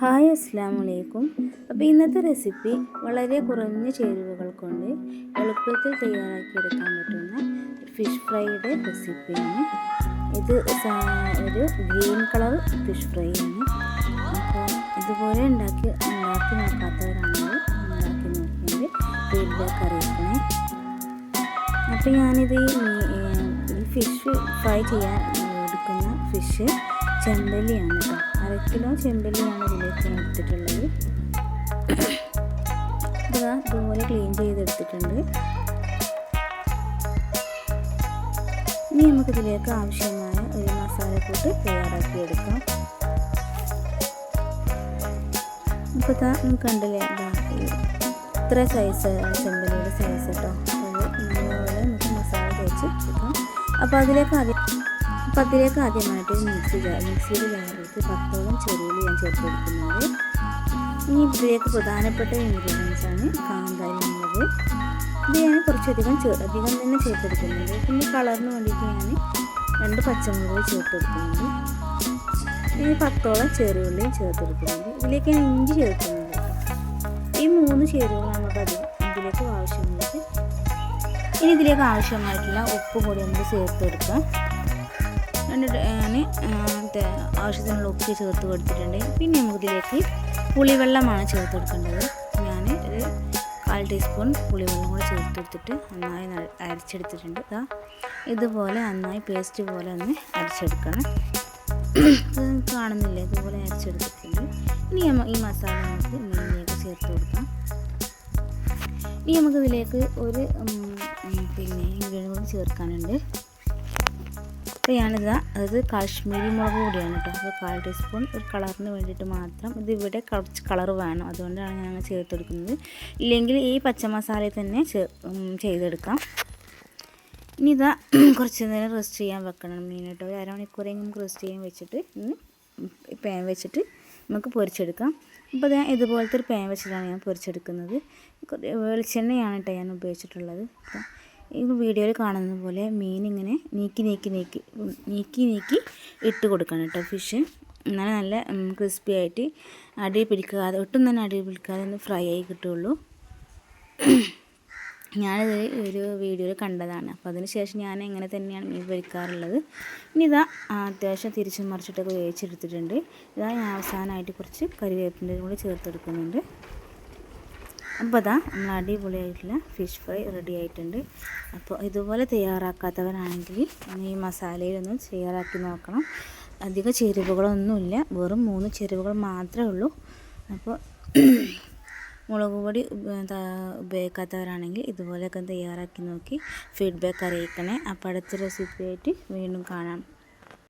Hi അസ്സാം വലൈക്കും അപ്പോൾ ഇന്നത്തെ റെസിപ്പി വളരെ കുറഞ്ഞ ചേരുവകൾ കൊണ്ട് എളുപ്പത്തിൽ തയ്യാറാക്കിയെടുക്കാൻ പറ്റുന്ന ഫിഷ് ഫ്രൈയുടെ റെസിപ്പിയാണ്. ഇത് ഒരു ഗ്രീൻ കളർ ഫിഷ് ഫ്രൈ ആണ്. അപ്പോൾ ഇതുപോലെ ഉണ്ടാക്കി ഉണ്ടാക്കി നോക്കാത്തവരാണെങ്കിൽ ഉണ്ടാക്കി നോക്കിയാൽ ഫീഡ്ബാക്ക് അറിയിക്കണേ. അപ്പോൾ ഞാനിത് ഈ ഫിഷ് ഫ്രൈ ചെയ്യാൻ എടുക്കുന്ന ഫിഷ് ചെമ്പല്ലിയാണ് അര കിലോ ചെമ്പല്ലിയാണ് ഇതിലേക്ക് ഞാൻ എടുത്തിട്ടുള്ളത്. ഇതാ ഇതുപോലെ ക്ലീൻ ചെയ്തെടുത്തിട്ടുണ്ട്. ഇനി നമുക്കിതിലേക്ക് ആവശ്യമായ ഒരു മസാലക്കൂട്ട് തയ്യാറാക്കിയെടുക്കാം ഇപ്പോൾ ഇതാ കണ്ടില്ലേ? ഇത്ര സൈസ് ചെമ്പല്ലിയുടെ സൈസ് കേട്ടോ അതുപോലെ നമുക്ക് മസാല തേച്ച് അപ്പോൾ അതിലേക്ക് ആദ്യം അപ്പോൾ അതിലേക്ക് ആദ്യമായിട്ട് മിക്സി മിക്സിയിൽ ജാറിലേക്ക് പത്തോളം ചെറിയുള്ളി ഞാൻ ചേർത്ത് കൊടുക്കുന്നുണ്ട് ഇനി ഇതിലേക്ക് പ്രധാനപ്പെട്ട ഇൻഗ്രീഡിയൻസ് ആണ് കാന്താരി മുളക്. ഇത് ഞാൻ കുറച്ചധികം അധികം തന്നെ ചേർത്തെടുക്കുന്നുണ്ട്. പിന്നെ കളറിന് വേണ്ടിയിട്ട് ഞാൻ രണ്ട് പച്ചമുളക് ചേർത്തെടുക്കുന്നുണ്ട്. ഇനി പത്തോളം ചെറിയുള്ളിയും ചേർത്തെടുക്കുന്നുണ്ട്. ഇതിലേക്ക് ഞാൻ ഇഞ്ചി ചേർക്കുന്നുണ്ട്. ഈ മൂന്ന് ചേരുവകളാണ് നമുക്ക് അധികം ഇതിലേക്ക് ആവശ്യമുള്ളത്. ഇനി ഇതിലേക്ക് ആവശ്യമായിട്ടുള്ള ഉപ്പ് കൂടി നമുക്ക് ചേർത്തെടുക്കാം. എന്നിട്ട് ഞാൻ ആവശ്യത്തിനുള്ള ഉപ്പ് ചേർത്ത് കൊടുത്തിട്ടുണ്ട്. പിന്നെ നമുക്ക് ഇതിലേക്ക് പുളിവെള്ളമാണ് ചേർത്ത് കൊടുക്കേണ്ടത്. ഞാൻ ഒരു കാൽ ടീസ്പൂൺ പുളിവെള്ളം കൂടെ ചേർത്ത് കൊടുത്തിട്ട് നന്നായി അരച്ചെടുത്തിട്ടുണ്ട്. ഇതാ ഇതുപോലെ നന്നായി പേസ്റ്റ് പോലെ ഒന്ന് അരച്ചെടുക്കണം. ഇത് കാണുന്നില്ലേ? ഇതുപോലെ അരച്ചെടുത്തിട്ടുണ്ട്. ഇനി ഈ മസാല നമുക്ക് മീനിലേക്ക് ചേർത്ത് കൊടുക്കാം. ഇനി നമുക്ക് ഇതിലേക്ക് ഒരു പിന്നെ ഇൻഗ്രീഡിയൻ കൂടി ചേർക്കാനുണ്ട്. അപ്പോൾ ഞാനിത് അത് കാശ്മീരി മുളക് കൂടിയാണ് കേട്ടോ. അപ്പോൾ കാൽ ടീസ്പൂൺ ഒരു കളറിന് വേണ്ടിയിട്ട് മാത്രം ഇതിവിടെ കുറച്ച് കളർ വേണം. അതുകൊണ്ടാണ് ഞാൻ അങ്ങനെ ചേർത്തെടുക്കുന്നത്. ഇല്ലെങ്കിൽ ഈ പച്ചമസാലയിൽ തന്നെ ചെയ്തെടുക്കാം. ഇനി ഇതാ കുറച്ച് നേരം റെസ്റ്റ് ചെയ്യാൻ വെക്കണം മീൻ കേട്ടോ ഒരു അരമണിക്കൂറെങ്കിലും റെസ്റ്റ് ചെയ്യാൻ വെച്ചിട്ട് ഇന്ന് പാൻ വെച്ചിട്ട് നമുക്ക് പൊരിച്ചെടുക്കാം. അപ്പോൾ ഞാൻ ഇതുപോലത്തെ ഒരു പാൻ വെച്ചിട്ടാണ് ഞാൻ പൊരിച്ചെടുക്കുന്നത്. വെളിച്ചെണ്ണയാണ് കേട്ടോ ഞാൻ ഉപയോഗിച്ചിട്ടുള്ളത്. ഈ വീഡിയോയിൽ കാണുന്ന പോലെ മീൻ ഇങ്ങനെ നീക്കി നീക്കി നീക്കി നീക്കി നീക്കി ഇട്ട് കൊടുക്കണം കേട്ടോ ഫിഷ്. എന്നാലും നല്ല ക്രിസ്പി ആയിട്ട് അടി പിടിക്കാതെ ഒട്ടും തന്നെ അടി പിടിക്കാതെ ഒന്ന് ഫ്രൈ ആയി കിട്ടുള്ളൂ ഞാനിത് ഒരു വീഡിയോയിൽ കണ്ടതാണ്. അപ്പോൾ അതിന് ശേഷം ഞാൻ ഇങ്ങനെ തന്നെയാണ് മീൻ പൊരിക്കാറുള്ളത്. ഇനി ഇതാ അത്യാവശ്യം തിരിച്ചും മറിച്ചിട്ടൊക്കെ വേവിച്ചെടുത്തിട്ടുണ്ട്. ഇതാ ഞാൻ അവസാനമായിട്ട് കുറച്ച് കറിവേപ്പിന്റെ കൂടി ചേർത്തെടുക്കുന്നുണ്ട്. അപ്പോൾ അതാ നമ്മൾ അടിപൊളിയായിട്ടുള്ള ഫിഷ് ഫ്രൈ റെഡി ആയിട്ടുണ്ട്. അപ്പോൾ ഇതുപോലെ തയ്യാറാക്കാത്തവരാണെങ്കിൽ ഒന്ന് ഈ മസാലയിലൊന്ന് തയ്യാറാക്കി നോക്കണം. അധിക ചേരുവകളൊന്നുമില്ല. വെറും മൂന്ന് ചേരുവകൾ മാത്രമേ ഉള്ളൂ. അപ്പോൾ മുളക് പൊടി ഉപയോഗിക്കാത്തവരാണെങ്കിൽ ഇതുപോലെയൊക്കെ തയ്യാറാക്കി നോക്കി ഫീഡ്ബാക്ക് അറിയിക്കണേ. അപ്പോൾ അടുത്ത റെസിപ്പി ആയിട്ട് വീണ്ടും കാണാം.